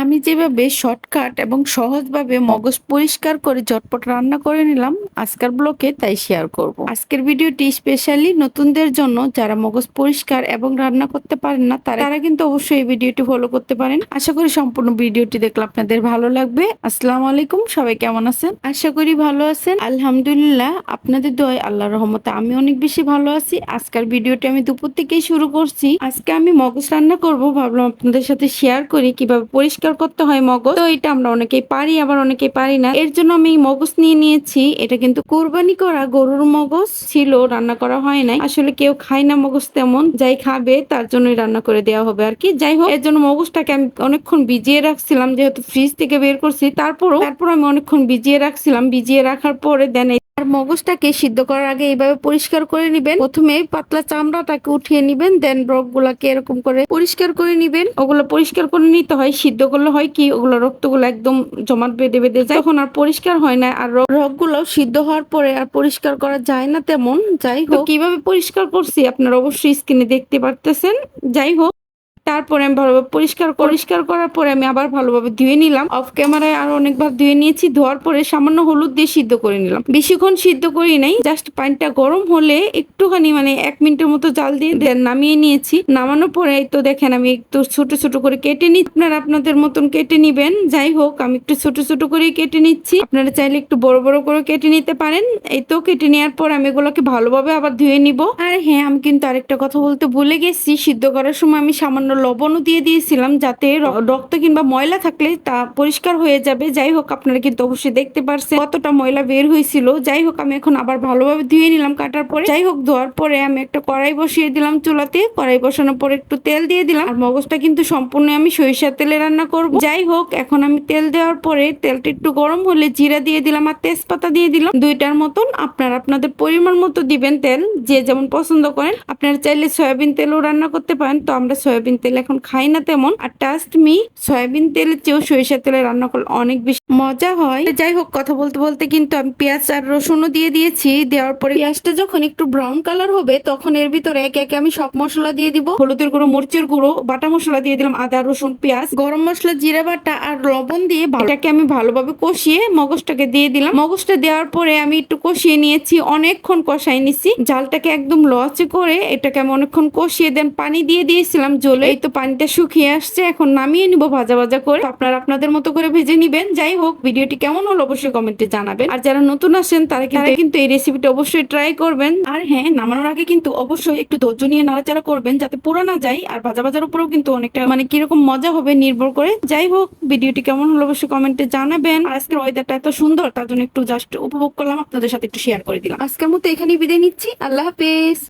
আমি যেভাবে শর্টকাট এবং সহজভাবে মগজ পরিষ্কার করে ঝটপট রান্না করে নিলাম আজকের ব্লকে তাই শেয়ার করব। আজকের ভিডিওটি স্পেশালি নতুনদের জন্য যারা মগজ পরিষ্কার এবং রান্না করতে পারেন না, তারা কিন্তু অবশ্যই এই ভিডিওটি ফলো করতে পারেন। আশা করি সম্পূর্ণ ভিডিওটি দেখলে আপনাদের ভালো লাগবে। আসসালামু আলাইকুম, সবাই কেমন আছেন? আশা করি ভালো আছেন। আলহামদুলিল্লাহ, আপনাদের দয় আল্লাহ রহমতে আমি অনেক বেশি ভালো আছি। আজকের ভিডিওটি আমি দুপুর থেকেই শুরু করছি। আজকে আমি মগজ রান্না করব, ভাবলাম আপনাদের সাথে শেয়ার করি কীভাবে পরিষ্কার করতে হয় মগজ। তো এটা আমরা অনেকেই পারি, আবার অনেকেই পারি না। এর জন্য আমি মগজ নিয়ে নিয়েছি। এটা কিন্তু কোরবানি করা গরুর মগজ ছিল, রান্না করা হয় নাই। আসলে কেউ খায় না মগজ তেমন। যাই খাবে, তার জন্যই রান্না করে দেওয়া হবে আর কি। যাই হোক, এর জন্য মগজটাকে আমি অনেকক্ষণ ভিজিয়ে রাখছিলাম, যেহেতু ফ্রিজ থেকে বের করছি। তারপরও তারপর আমি অনেকক্ষণ ভিজিয়ে রাখছিলাম। ভিজিয়ে রাখার পরে দেন আর মগজটাকে সিদ্ধ করার আগে এইভাবে পরিষ্কার করে নিবেন। প্রথমে পাতলা চামড়াটাকে উঠিয়ে নিবেন দেন রক গুলাকে এরকম করে পরিষ্কার করে নিবেন। ওগুলো পরিষ্কার করে নিতে হয়, সিদ্ধ করলে হয় কি, ওগুলো রক্তগুলো একদম জমাট বেঁধে বেঁধে যায়। তখন আর পরিষ্কার হয় না, আর রকগুলো সিদ্ধ হওয়ার পরে আর পরিষ্কার করা যায় না তেমন। যাই হোক। কীভাবে পরিষ্কার করছি আপনারা অবশ্যই স্ক্রিনে দেখতে পারতেছেন। যাই হোক। তারপরে আমি ভালোভাবে পরিষ্কার পরিষ্কার করার পরে আমি আবার ভালোভাবে ধুয়ে নিলাম। অফ ক্যামেরায় আরও অনেকবার ধুয়ে নিয়েছি। ধোয়ার পরে সামান্য হলুদ দিয়ে সিদ্ধ করে নিলাম। বেশিক্ষণ সিদ্ধ করি নাই। জাস্ট পানিটা গরম হলে একটুখানি মানে এক মিনিটের মতো জাল দিয়ে নামিয়ে নিয়েছি। নামানোর পরে তো দেখেন আমি একটু ছোট ছোট করে কেটে নি আপনারা আপনাদের মতন কেটে নিবেন। যাই হোক, আমি একটু ছোট ছোট করে কেটে নিচ্ছি। আপনারা চাইলে একটু বড় বড় করে কেটে নিতে পারেন। এই তো কেটে নেওয়ার পর আমি এগুলোকে ভালোভাবে আবার ধুয়ে নিব। আর হ্যাঁ আমি কিন্তু আরেকটা কথা বলতে ভুলে গেছি। সিদ্ধ করার সময় আমি সামান্য লবণও দিয়ে দিয়েছিলাম যাতে রক্ত কিংবা ময়লা থাকলে তা পরিষ্কার হয়ে যাবে। যাই হোক, আপনারা কিন্তু অবশ্যই দেখতে পারছেন কতটা ময়লা বের হয়েছিল। যাই হোক, আমি এখন আবার ভালোভাবে ধুয়ে নিলাম কাটার পরে। যাই হোক, ধোয়ার পরে আমি একটা কড়াই বসিয়ে দিলাম চুলাতে। কড়াই বসানোর পরে একটু তেল দিয়ে দিলাম। আর মগজটা কিন্তু সম্পূর্ণ আমি সরিষার তেলে রান্না করব। যাই হোক, এখন আমি তেল দেওয়ার পরে তেলটা একটু গরম হলে জিরা দিয়ে দিলাম আর তেজপাতা দিয়ে দিলাম। দুইটার মতন আপনারা আপনাদের পরিমাণ মতো দিবেন তেল। যে যেমন পছন্দ করেন। আপনারা চাইলে সয়াবিন তেলও রান্না করতে পারেন। তো আমরা সয়াবিন তেল এখন খাই না তেমন। আর টাস্ট মি সয়াবিন তেলের চেয়েও সরিষার তেলে রান্না করলে অনেক বেশি মজা হয়। যাই হোক, কথা বলতে বলতে কিন্তু আমি পেঁয়াজ আর রসুনও দিয়ে দিয়েছি। দেওয়ার পরে পেঁয়াজটা যখন একটু ব্রাউন কালার হবে, তখন এর ভিতরে একে একে আমি সব মশলা দিয়ে দিব। হলুদের গুঁড়ো, মরিচের গুঁড়ো, বাটা মশলা দিয়ে দিলাম, আদা, রসুন, পেঁয়াজ। গরম মশলা, জিরা বাটা আর লবণ দিয়ে এটাকে আমি ভালোভাবে কষিয়ে মগজটাকে দিয়ে দিলাম। মগজটা দেওয়ার পরে আমি একটু কষিয়ে নিয়েছি, অনেকক্ষণ কষাই নিছি। জালটাকে একদম লচে করে এটাকে আমি অনেকক্ষণ কষিয়ে দেন, পানি দিয়ে দিয়েছিলাম জলে তো পানিটা শুকিয়ে আসছে এখন নামিয়ে নিব ভাজা ভাজা করে। আপনারা আপনাদের মতো করে ভেজে নিবেন। যাই হোক ভিডিওটি কেমন হলো অবশ্যই কমেন্টে জানাবেন। আর যারা নতুন আসেন তারা কিন্তু তারা কিন্তু এই রেসিপিটা অবশ্যই ট্রাই করবেন। আর হ্যাঁ নামানোর আগে কিন্তু অবশ্যই একটু ধৈর্য নিয়ে নাড়াচাড়া করবেন যাতে পুরো না যায়। আর ভাজা ভাজার উপরেও কিন্তু অনেকটা মানে কীরকম মজা হবে নির্ভর করে। যাই হোক ভিডিওটি কেমন হলো অবশ্যই কমেন্টে জানাবেন। আর আজকের ওয়েদারটা এত সুন্দর তার জন্য একটু জাস্ট উপভোগ করলাম। আপনাদের সাথে একটু শেয়ার করে দিলাম। আজকের মতো এখানেই বিদায় নিচ্ছি। আল্লাহ হাফেজ।